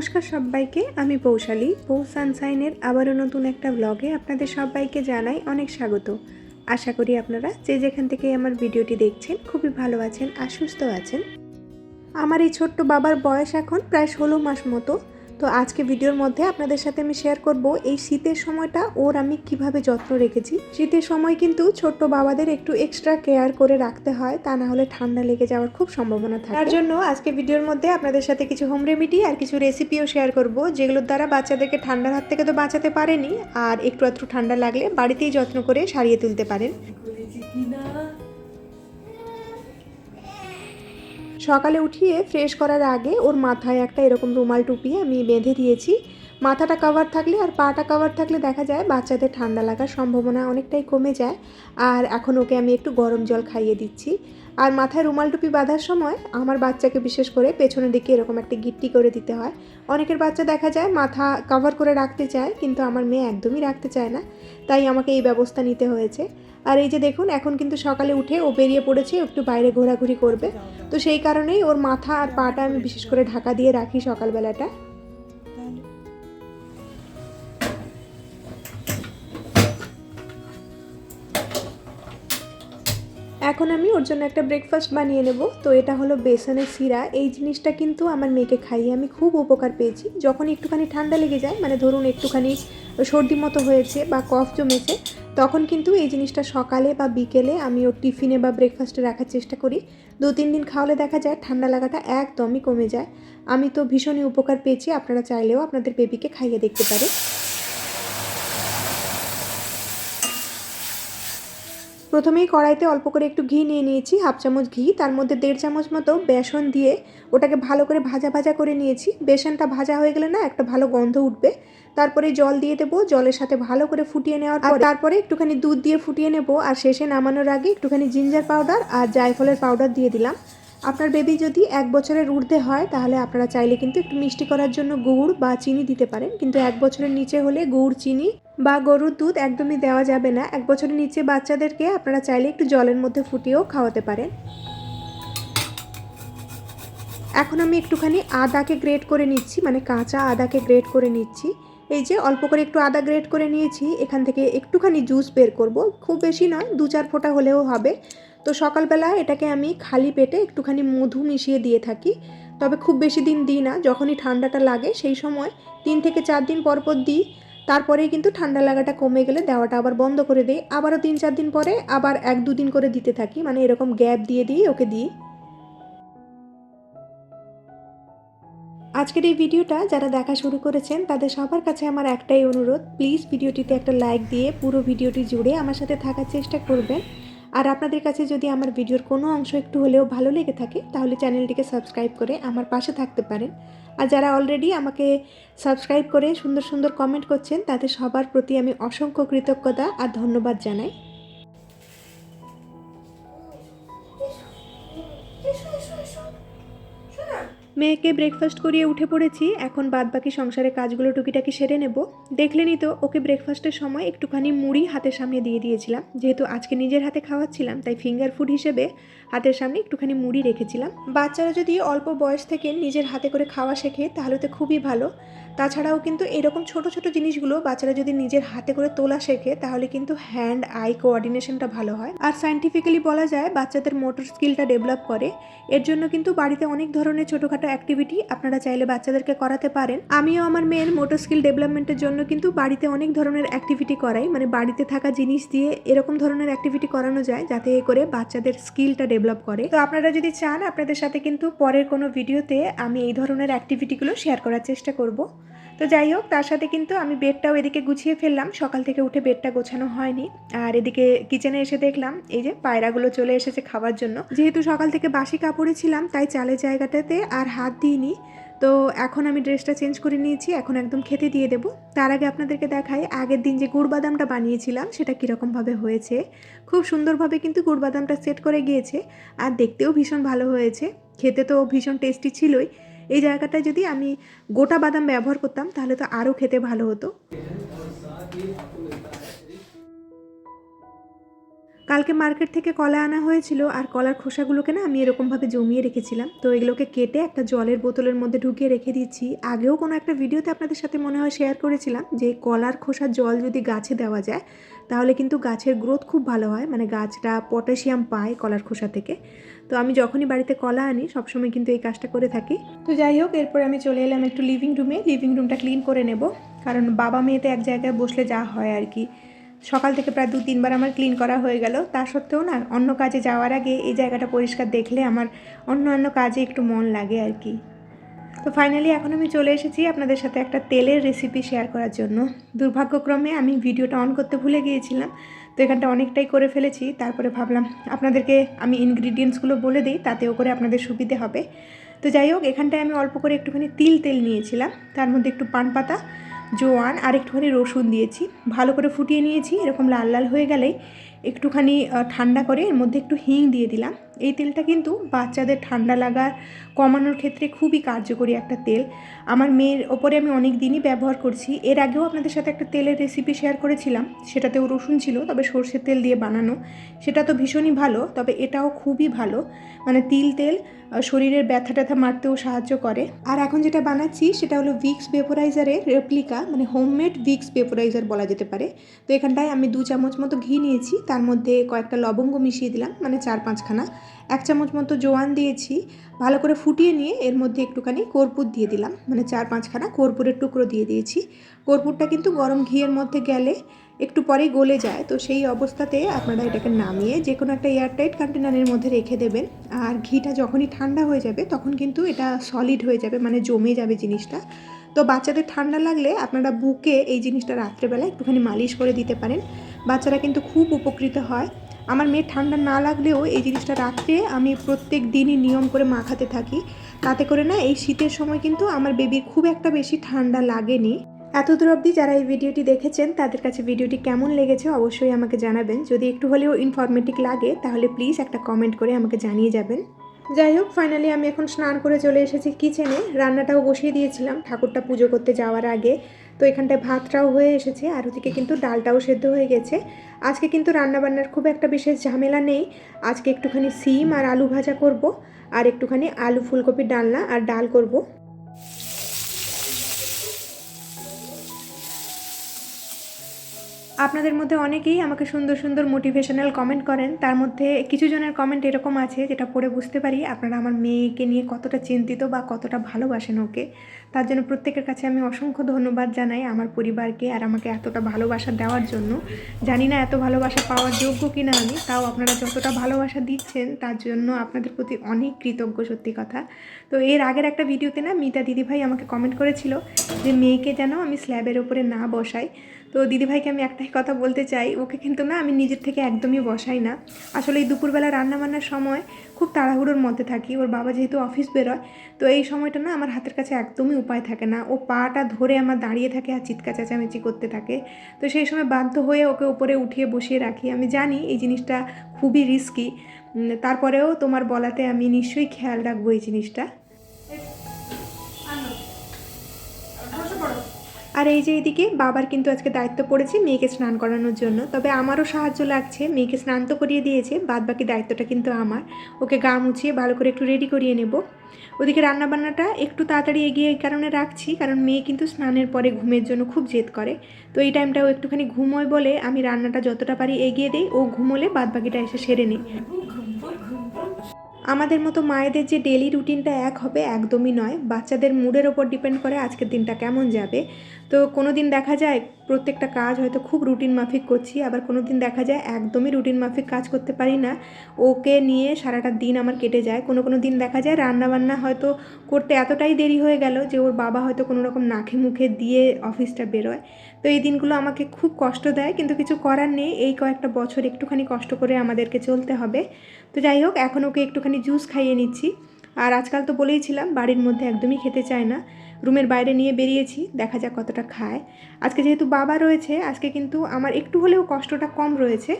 নমস্কার সবাইকে, আমি পৌশালী পৌ সানসাইনের আবারও নতুন একটা ব্লগে আপনাদের সবাইকে জানাই অনেক স্বাগত। আশা করি আপনারা যে যেখান থেকে আমার ভিডিওটি দেখছেন, খুবই ভালো আছেন আর সুস্থ আছেন। আমার এই ছোট্ট বাবার বয়স এখন প্রায় ষোলো মাস মতো। তো আজকে ভিডিওর মধ্যে আপনাদের সাথে আমি শেয়ার করব এই শীতের সময়টা ওর আমি কীভাবে যত্ন রেখেছি। শীতের সময় কিন্তু ছোট্ট বাবাদের একটু এক্সট্রা কেয়ার করে রাখতে হয়, তা না হলে ঠান্ডা লেগে যাওয়ার খুব সম্ভাবনা থাকে। তার জন্য আজকে ভিডিওর মধ্যে আপনাদের সাথে কিছু হোম রেমেডি আর কিছু রেসিপিও শেয়ার করব, যেগুলোর দ্বারা বাচ্চাদেরকে ঠান্ডার হাত থেকে তো বাঁচাতে পারেনি, আর একটু আধটু ঠান্ডা লাগলে বাড়িতেই যত্ন করে সারিয়ে তুলতে পারেন। সকালে উঠিয়ে ফ্রেশ করার আগে ওর মাথায় একটা এরকম রুমাল টুপিয়ে আমি বেঁধে দিয়েছি। মাথাটা কাভার থাকলে আর পাটা কাভার থাকলে দেখা যায় বাচ্চাদের ঠান্ডা লাগার সম্ভাবনা অনেকটাই কমে যায়। আর এখন ওকে আমি একটু গরম জল খাইয়ে দিচ্ছি। আর মাথায় রুমাল টুপি বাঁধার সময় আমার বাচ্চাকে বিশেষ করে পেছনের দিকে এরকম একটা গিট্টি করে দিতে হয়। অনেকের বাচ্চা দেখা যায় মাথা কভার করে রাখতে চায়, কিন্তু আমার মেয়ে একদমই রাখতে চায় না। তাই আমাকে এই ব্যবস্থা নিতে হয়েছে। আর এই যে দেখুন, এখন কিন্তু সকালে উঠে ও বেরিয়ে পড়েছে একটু বাইরে ঘোরাঘুরি করবে। তো সেই কারণেই ওর মাথা আর পাটা আমি বিশেষ করে ঢাকা দিয়ে রাখি সকালবেলাটা। এখন আমি ওর জন্য একটা ব্রেকফাস্ট বানিয়ে নেব। তো এটা হলো বেসনের সিরা এই জিনিসটা কিন্তু আমার মেয়েকে খাইয়ে আমি খুব উপকার পেয়েছি। যখন একটুখানি ঠান্ডা লেগে যায় মানে ধরুন একটুখানি সর্দি মতো হয়েছে বা কফ জমেছে, তখন কিন্তু এই জিনিসটা সকালে বা বিকেলে আমি ওর টিফিনে বা ব্রেকফাস্টে রাখার চেষ্টা করি। দু, তিন দিন খাওয়ালে দেখা যায় ঠান্ডা লাগাটা একদমই কমে যায়। আমি তো ভীষণই উপকার পেয়েছি, আপনারা চাইলেও আপনাদের বেবিকে খাইয়ে দেখতে পারে প্রথমেই কড়াইতে অল্প করে একটু ঘি নিয়ে নিয়েছি, হাফ চামচ ঘি, তার মধ্যে দেড় চামচ মতো বেসন দিয়ে ওটাকে ভালো করে ভাজা ভাজা করে নিয়েছি। বেসনটা ভাজা হয়ে গেলে না একটা ভালো গন্ধ উঠবে। তারপরে জল দিয়ে দেবো, জলের সাথে ভালো করে ফুটিয়ে নেওয়ার পর তারপরে একটুখানি দুধ দিয়ে ফুটিয়ে নেব। আর শেষে নামানোর আগে একটুখানি জিঞ্জার পাউডার আর জায়ফলের পাউডার দিয়ে দিলাম। আপনার বেবি যদি এক বছরের ঊর্ধ্বে হয়, তাহলে আপনারা চাইলে কিন্তু একটু মিষ্টি করার জন্য গুড় বা চিনি দিতে পারেন। কিন্তু এক বছরের নিচে হলে গুড়, চিনি বা গরুর দুধ একদমই দেওয়া যাবে না। এক বছরের নিচে বাচ্চাদেরকে আপনারা চাইলে একটু জলের মধ্যে ফুটিয়েও খাওয়াতে পারেন। এখন আমি একটুখানি আদাকে গ্রেট করে নিচ্ছি মানে কাঁচা আদাকে গ্রেট করে নিচ্ছি। এই যে অল্প করে একটু আদা গ্রেট করে নিয়েছি, এখান থেকে একটুখানি জুস বের করব। খুব বেশি নয় দু চার ফোঁটা হলেও হবে। তো সকালবেলা এটাকে আমি খালি পেটে একটুখানি মধু মিশিয়ে দিয়ে থাকি। তবে খুব বেশি দিন দিই না, যখনই ঠান্ডাটা লাগে সেই সময় তিন থেকে চার দিন পর পর দিই। তারপরেই কিন্তু ঠান্ডা লাগাটা কমে গেলে দেওয়াটা আবার বন্ধ করে দিই। আবারও তিন চার দিন পরে আবার এক দুদিন করে দিতে থাকি মানে এরকম গ্যাপ দিয়ে দিয়ে ওকে দিই। আজকের এই ভিডিওটা যারা দেখা শুরু করেছেন, তাদের সবার কাছে আমার একটাই অনুরোধ, প্লিজ ভিডিওটিতে একটা লাইক দিয়ে পুরো ভিডিওটি জুড়ে আমার সাথে থাকার চেষ্টা করবেন। আর আপনাদের কাছে যদি আমার ভিডিওর কোনো অংশ একটু হলেও ভালো লেগে থাকে, তাহলে চ্যানেলটিকে সাবস্ক্রাইব করে আমার পাশে থাকতে পারেন। আর যারা অলরেডি আমাকে সাবস্ক্রাইব করে সুন্দর সুন্দর কমেন্ট করছেন, তাদের সবার প্রতি আমি অসংখ্য কৃতজ্ঞতা আর ধন্যবাদ জানাই। মেয়েকে ব্রেকফাস্ট করিয়ে উঠে পড়েছি, এখন বাদ বাকি সংসারের কাজগুলো টুকিটাকি সেরে নেব। দেখলেনই তো, ওকে ব্রেকফাস্টের সময় একটুখানি মুড়ি হাতের সামনে দিয়ে দিয়েছিলাম। যেহেতু আজকে নিজের হাতে খাওয়াচ্ছিলাম, তাই ফিঙ্গার ফুড হিসেবে হাতের সামনে একটুখানি মুড়ি রেখেছিলাম। বাচ্চারা যদি অল্প বয়স থেকে নিজের হাতে করে খাওয়া শেখে, তাহলে তো খুবই ভালো। তাছাড়াও কিন্তু এরকম ছোট ছোট জিনিসগুলো বাচ্চারা যদি নিজের হাতে করে তোলা শেখে, তাহলে কিন্তু হ্যান্ড আই কোঅর্ডিনেশনটা ভালো হয়। আর সাইন্টিফিক্যালি বলা যায়, বাচ্চাদের মোটর স্কিলটা ডেভেলপ করে। এর জন্য কিন্তু বাড়িতে অনেক ধরনের ছোটোখাটো অ্যাক্টিভিটি আপনারা চাইলে বাচ্চাদেরকে করাতে পারেন। আমিও আমার মেয়ের মোটর স্কিল ডেভেলপমেন্টের জন্য কিন্তু বাড়িতে অনেক ধরনের অ্যাক্টিভিটি করাই। মানে বাড়িতে থাকা জিনিস দিয়ে এরকম ধরনের অ্যাক্টিভিটি করানো যায়, যাতে করে বাচ্চাদের স্কিলটা ডেভেলপ করে। তো আপনারা যদি চান, আপনাদের সাথে কিন্তু পরের কোনো ভিডিওতে আমি এই ধরনের অ্যাক্টিভিটিগুলো শেয়ার করার চেষ্টা করব। তো যাই হোক, তার সাথে কিন্তু আমি বেডটাও এদিকে গুছিয়ে ফেললাম। সকাল থেকে উঠে বেডটা গোছানো হয়নি। আর এদিকে কিচেনে এসে দেখলাম, এই যে পায়রাগুলো চলে এসেছে খাওয়ার জন্য। যেহেতু সকাল থেকে বাসি কাপড়ে ছিলাম, তাই চালের জায়গাটাতে আর হাত দিইনি। তো এখন আমি ড্রেসটা চেঞ্জ করে নিয়েছি, এখন একদম খেতে দিয়ে দেবো। তার আগে আপনাদেরকে দেখাই, আগের দিন যে গুড় বাদামটা বানিয়েছিলাম, সেটা কীরকমভাবে হয়েছে। খুব সুন্দরভাবে কিন্তু গুড় বাদামটা সেট করে গিয়েছে, আর দেখতেও ভীষণ ভালো হয়েছে। খেতে তো ভীষণ টেস্টি ছিলই। এই জায়গাটায় যদি আমি গোটা বাদাম ব্যবহার করতাম, তাহলে তো আরও খেতে ভালো হতো। কালকে মার্কেট থেকে কলা আনা হয়েছিল আর কলার খোসাগুলোকে না আমি এরকমভাবে জমিয়ে রেখেছিলাম। তো এগুলোকে কেটে একটা জলের বোতলের মধ্যে ঢুকিয়ে রেখে দিচ্ছি। আগেও কোনো একটা ভিডিওতে আপনাদের সাথে মনে হয় শেয়ার করেছিলাম যে কলার খোসা জল যদি গাছে দেওয়া যায়, তাহলে কিন্তু গাছের গ্রোথ খুব ভালো হয়। মানে গাছটা পটাশিয়াম পায় কলার খোসা থেকে। তো আমি যখনই বাড়িতে কলা আনি, সবসময় কিন্তু এই কাজটা করে থাকি। তো যাই হোক, এরপর আমি চলে এলাম একটু লিভিং রুমে লিভিং রুমটা ক্লিন করে নেব। কারণ বাবা মেয়েতে এক জায়গায় বসলে যা হয় আর কি। সকাল থেকে প্রায় দু তিনবার আমার ক্লিন করা হয়ে গেল। তা সত্ত্বেও না, অন্য কাজে যাওয়ার আগে এই জায়গাটা পরিষ্কার দেখলে আমার অন্য অন্য কাজে একটু মন লাগে আর কি। তো ফাইনালি এখন আমি চলে এসেছি আপনাদের সাথে একটা তেলের রেসিপি শেয়ার করার জন্য। দুর্ভাগ্যক্রমে আমি ভিডিওটা অন করতে ভুলে গিয়েছিলাম, তো এখানটা অনেকটাই করে ফেলেছি। তারপরে ভাবলাম আপনাদেরকে আমি ইনগ্রিডিয়েন্টসগুলো বলে দিই, তাতেও করে আপনাদের সুবিধে হবে। তো যাই হোক, এখানটায় আমি অল্প করে একটুখানি তিল তেল নিয়েছিলাম। তার মধ্যে একটু পান পাতা জোয়ান আর একটুখানি রসুন দিয়েছি। ভালো করে ফুটিয়ে নিয়েছি, এরকম লাল লাল হয়ে গেলে একটুখানি ঠান্ডা করে এর মধ্যে একটু হিং দিয়ে দিলাম। এই তেলটা কিন্তু বাচ্চাদের ঠান্ডা লাগা কমানোর ক্ষেত্রে খুবই কার্যকরী একটা তেল। আমার মেয়ের ওপরে আমি অনেক দিনই ব্যবহার করছি। এর আগেও আপনাদের সাথে একটা তেলের রেসিপি শেয়ার করেছিলাম। সেটাতেও রসুন ছিল, তবে সর্ষের তেল দিয়ে বানানো। সেটা তো ভীষণই ভালো, তবে এটাও খুবই ভালো। মানে তিল তেল শরীরের ব্যথা ট্যাথা মারতেও সাহায্য করে। আর এখন যেটা বানাচ্ছি, সেটা হলো ভিক্স ভেপোরাইজারের রেপ্লিকা মানে হোমমেড ভিক্স ভেপোরাইজার বলা যেতে পারে। তো এখানটায় আমি দু চামচ মতো ঘি নিয়েছি, তার মধ্যে কয়েকটা লবঙ্গ মিশিয়ে দিলাম মানে চার পাঁচখানা। এক চামচ মতো জোয়ান দিয়েছি, ভালো করে ফুটিয়ে নিয়ে এর মধ্যে একটুখানি কর্পূর দিয়ে দিলাম। মানে চার পাঁচখানা কর্পূরের টুকরো দিয়ে দিয়েছি। কর্পূরটা কিন্তু গরম ঘিয়ের মধ্যে গেলে একটু পরেই গলে যায়। তো সেই অবস্থাতে আপনারা এটাকে নামিয়ে যে কোনো একটা এয়ারটাইট কন্টেনারের মধ্যে রেখে দেবেন। আর ঘিটা যখনই ঠান্ডা হয়ে যাবে তখন কিন্তু এটা সলিড হয়ে যাবে মানে জমে যাবে জিনিসটা। তো বাচ্চাদের ঠান্ডা লাগলে আপনারা বুকে এই জিনিসটা রাত্রেবেলা একটুখানি মালিশ করে দিতে পারেন। বাচ্চারা কিন্তু খুব উপকৃত হয়। আমার মেয়ের ঠান্ডা না লাগলেও এই জিনিসটা রাত্রে আমি প্রত্যেক দিনই নিয়ম করে মাখাতে থাকি। তাতে করে না এই শীতের সময় কিন্তু আমার বেবির খুব একটা বেশি ঠান্ডা লাগেনি। এতদূর অবধি যারা এই ভিডিওটি দেখেছেন, তাদের কাছে ভিডিওটি কেমন লেগেছে অবশ্যই আমাকে জানাবেন। যদি একটু হলেও ইনফরমেটিভ লাগে, তাহলে প্লিজ একটা কমেন্ট করে আমাকে জানিয়ে যাবেন। যাই হোক ফাইনালি আমি এখন স্নান করে চলে এসেছি কিচেনে রান্নাটাও বসিয়ে দিয়েছিলাম। ঠাকুরটা পুজো করতে যাওয়ার আগে। তো এখানটায় ভাতটাও হয়ে এসেছে আর ওদিকে কিন্তু ডালটাও সেদ্ধ হয়ে গেছে। আজকে কিন্তু রান্নাবান্নার খুব একটা বিশেষ ঝামেলা নেই। আজকে একটুখানি সিম আর আলু ভাজা করব আর একটুখানি আলু ফুলকপির ডালনা আর ডাল করব। আপনাদের মধ্যে অনেকেই আমাকে সুন্দর সুন্দর মোটিভেশনাল কমেন্ট করেন। তার মধ্যে কিছু জনের কমেন্ট এরকম আছে যেটা পড়ে বুঝতে পারি আপনারা আমার মেয়েকে নিয়ে কতটা চিন্তিত বা কতটা ভালোবাসেন ওকে। তার জন্য প্রত্যেকের কাছে আমি অসংখ্য ধন্যবাদ জানাই আমার পরিবারকে আর আমাকে এতটা ভালোবাসা দেওয়ার জন্য। জানি না এত ভালোবাসা পাওয়ার যোগ্য কি না আমি, তাও আপনারা যতটা ভালোবাসা দিচ্ছেন তার জন্য আপনাদের প্রতি অনেক কৃতজ্ঞ সত্যি কথা। তো এর আগের একটা ভিডিওতে না মিতা দিদিভাই আমাকে কমেন্ট করেছিল যে, মেয়েকে যেন আমি স্ল্যাবের ওপরে না বসাই। তো দিদিভাইকে আমি একটাই কথা বলতে চাই, ওকে কিন্তু না আমি নিজের থেকে একদমই বসাই না। আসলে এই দুপুরবেলা রান্নাবান্নার সময় খুব তাড়াহুড়োর মধ্যে থাকি, ওর বাবা যেহেতু অফিস বেরোয়, তো এই সময়টা না আমার হাতের কাছে একদমই উপায় থাকে না। ও পাটা ধরে আমার দাঁড়িয়ে থাকে আর চিৎকা চেঁচামেচি করতে থাকে। তো সেই সময় বাধ্য হয়ে ওকে উপরে উঠিয়ে বসিয়ে রাখি। আমি জানি এই জিনিসটা খুবই রিস্কি তারপরেও তোমার বলাতে আমি নিশ্চয়ই খেয়াল রাখব এই জিনিসটা। আর এই যে এদিকে বাবার কিন্তু আজকে দায়িত্ব পড়েছে মেয়েকে স্নান করানোর জন্য। তবে আমারও সাহায্য লাগছে, মেয়েকে স্নান তো করিয়ে দিয়েছে বাদ বাকি দায়িত্বটা কিন্তু আমার। ওকে গা মুছিয়ে ভালো করে একটু রেডি করিয়ে নেব। ওদিকে রান্নাবান্নাটা একটু তাড়াতাড়ি এগিয়ে এই কারণে রাখছি, কারণ মেয়ে কিন্তু স্নানের পরে ঘুমের জন্য খুব জেদ করে। তো এই টাইমটাও একটুখানি ঘুমোয় বলে আমি রান্নাটা যতটা পারি এগিয়ে দিই, ও ঘুমোলে বাদ বাকিটা এসে সেরে নিই। আমাদের মতো মায়েদের যে ডেলি রুটিনটা এক হবে, একদমই নয়। বাচ্চাদের মুডের ওপর ডিপেন্ড করে আজকের দিনটা কেমন যাবে। তো কোনো দিন দেখা যায় প্রত্যেকটা কাজ হয়তো খুব রুটিন মাফিক করছি, আবার কোনো দিন দেখা যায় একদমই রুটিন মাফিক কাজ করতে পারি না। ওকে নিয়ে সারাটা দিন আমার কেটে যায়। কোনো কোনো দিন দেখা যায় রান্নাবান্না হয়তো করতে এতটাই দেরি হয়ে গেল যে ওর বাবা হয়তো কোনো রকম নাখে মুখে দিয়ে অফিসটা বেরোয়। তো এই দিনগুলো আমাকে খুব কষ্ট দেয়, কিন্তু কিছু করার নেই। এই কয়েকটা বছর একটুখানি কষ্ট করে আমাদেরকে চলতে হবে। তো যাই হোক, এখন ওকে একটুখানি জুস খাইয়ে নিচ্ছি। আর আজকাল তো বলেইছিলাম, বাড়ির মধ্যে একদমই খেতে চায় না। রুমের বাইরে নিয়ে বেরিয়েছি, দেখা যাক কতটা খায়। আজকে যেহেতু বাবা রয়েছে, আজকে কিন্তু আমার একটু হলেও কষ্টটা কম রয়েছে।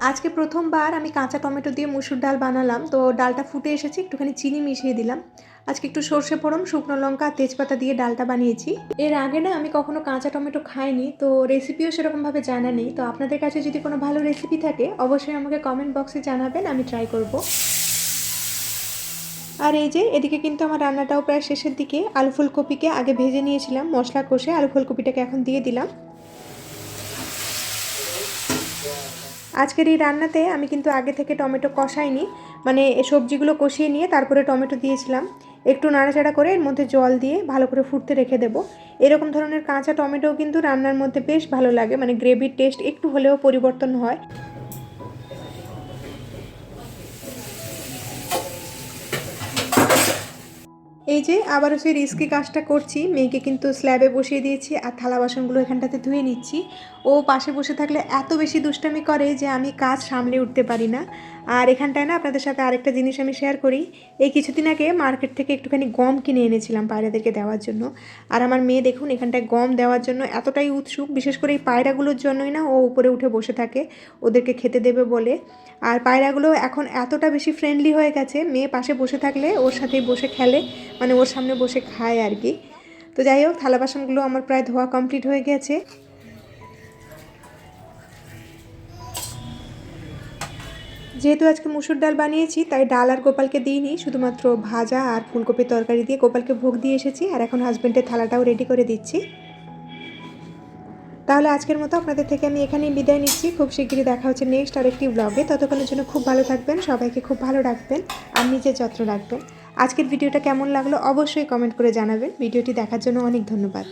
আজকে প্রথমবার আমি কাঁচা টমেটো দিয়ে মুসুর ডাল বানালাম, তো ডালটা ফুটে এসেছে, একটুখানি চিনি মিশিয়ে দিলাম। আজকে একটু সর্ষে ফোড়ন, শুকনো লঙ্কা, তেজপাতা দিয়ে ডালটা বানিয়েছি। এর আগে না আমি কখনো কাঁচা টমেটো খাইনি, তো রেসিপিও সেরকমভাবে জানা নেই, তো আপনাদের কাছে যদি কোনো ভালো রেসিপি থাকে, অবশ্যই আমাকে কমেন্ট বক্সে জানাবেন, আমি ট্রাই করব। আর এই যে, এদিকে কিন্তু আমার রান্নাটাও প্রায় শেষের দিকে, আলু ফুলকপিকে আগে ভেজে নিয়েছিলাম, মশলা কষে আলু ফুলকপিটাকে এখন দিয়ে দিলাম। আজকের এই রান্নাতে আমি কিন্তু আগে থেকে টমেটো কষাইনি মানে সবজিগুলো কষিয়ে নিয়ে তারপরে টমেটো দিয়েছিলাম। একটু নাড়াচাড়া করে এর মধ্যে জল দিয়ে ভালো করে ফুটতে রেখে দেবো। এরকম ধরনের কাঁচা টমেটো কিন্তু রান্নার মধ্যে বেশ ভালো লাগে মানে গ্রেভির টেস্ট একটু হলেও পরিবর্তন হয়। এই যে আবারও সেই রিস্কি কাজটা করছি, মেয়েকে কিন্তু স্ল্যাবে বসিয়ে দিয়েছি আর থালা বাসনগুলো এখানটাতে ধুয়ে নিচ্ছি। ও পাশে বসে থাকলে এত বেশি দুষ্টামি করে যে আমি কাজ সামলে উঠতে পারি না। আর এখানটায় না আপনাদের সাথে আরেকটা জিনিস আমি শেয়ার করি। এই কিছুদিন আগে মার্কেট থেকে একটুখানি গম কিনে এনেছিলাম পায়রাদেরকে দেওয়ার জন্য। আর আমার মেয়ে দেখুন এখানটায় গম দেওয়ার জন্য এতটাই উৎসুক, বিশেষ করে এই পায়রাগুলোর জন্যই না ও উপরে উঠে বসে থাকে, ওদেরকে খেতে দেবে বলে। আর পায়রাগুলো এখন এতটা বেশি ফ্রেন্ডলি হয়ে গেছে, মেয়ে পাশে বসে থাকলে ওর সাথেই বসে খেলে মানে ওর সামনে বসে খায় আর কি। তো যাই হোক, থালা বাসনগুলো আমার প্রায় ধোয়া কমপ্লিট হয়ে গেছে। যেহেতু আজকে মুসুর ডাল বানিয়েছি, তাই ডাল আর গোপালকে দিইনি। শুধুমাত্র ভাজা আর ফুলকপির তরকারি দিয়ে গোপালকে ভোগ দিয়ে এসেছি আর এখন হাজব্যান্ডের থালাটাও রেডি করে দিচ্ছি। তাহলে আজকের মতো আপনাদের থেকে আমি এখানেই বিদায় নিচ্ছি। খুব শিগগিরই দেখা হচ্ছে নেক্সট আরেকটি ব্লগে ততক্ষণের জন্য খুব ভালো থাকবেন, সবাইকে খুব ভালো রাখবেন আর নিজের যত্ন রাখবেন। আজকের ভিডিওটা কেমন লাগল অবশ্যই কমেন্ট করে জানাবেন। ভিডিওটি দেখার জন্য অনেক ধন্যবাদ।